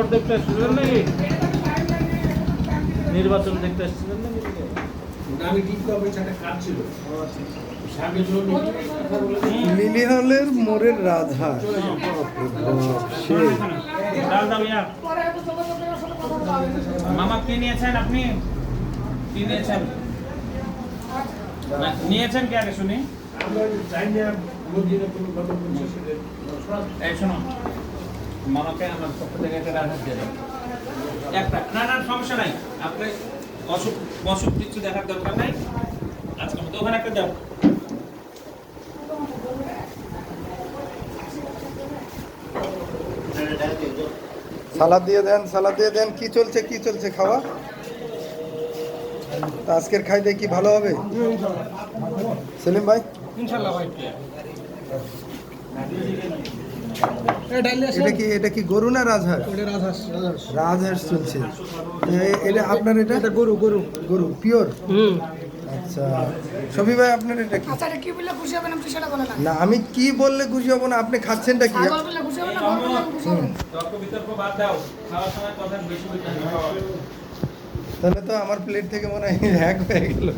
Vote দেখতে এসেছিলেন নাকি? নির্বাচন দেখতে এসেছিলেন নাকি? আমি ঠিক করব কাজ ছিল। মোড়ের রাধা মামা কি নিয়েছেন আপনি? কি নিয়েছেন? নিয়েছেন কি আগে এই শোনো মামাকে আমার পক্ষ থেকে একটা রাজা দিয়ে দাও। একটা। না না সমস্যা নাই। আপনি অসুখ অসুখ কিছু দেখার দরকার নাই। আজকে মতো ওখানে একটা দাও। সালাদ দিয়ে দেন সালাদ দিয়ে দেন। কি চলছে কি চলছে খাওয়া? তা আজকের খাইতে কি ভালো হবে? সেলিম ভাই? ইনশাল্লাহ ভাই এটা কি এটা কি গরু না রাজহাঁস? রাজহাঁস। রাজহাঁস। রাজহাঁস চলছে। এটা আপনার এটা? এটা গরু গরু। গরু পিওর? হুম। আচ্ছা। ভাই আপনার এটা কি? আচ্ছা কি বললে খুশি হবেন আপনি সেটা বলেন না। না আমি কি বললে খুশি হব না আপনি খাচ্ছেনটা কি? ছাগল বললে খুশি হবেন না বললে খুশি হবেন তর্ক বিতর্ক বাদ দাও খাওয়ার সময় কথা বেশি বেশি তাহলে তো আমার প্লেট থেকে মনে হয় হ্যাক হয়ে গেল।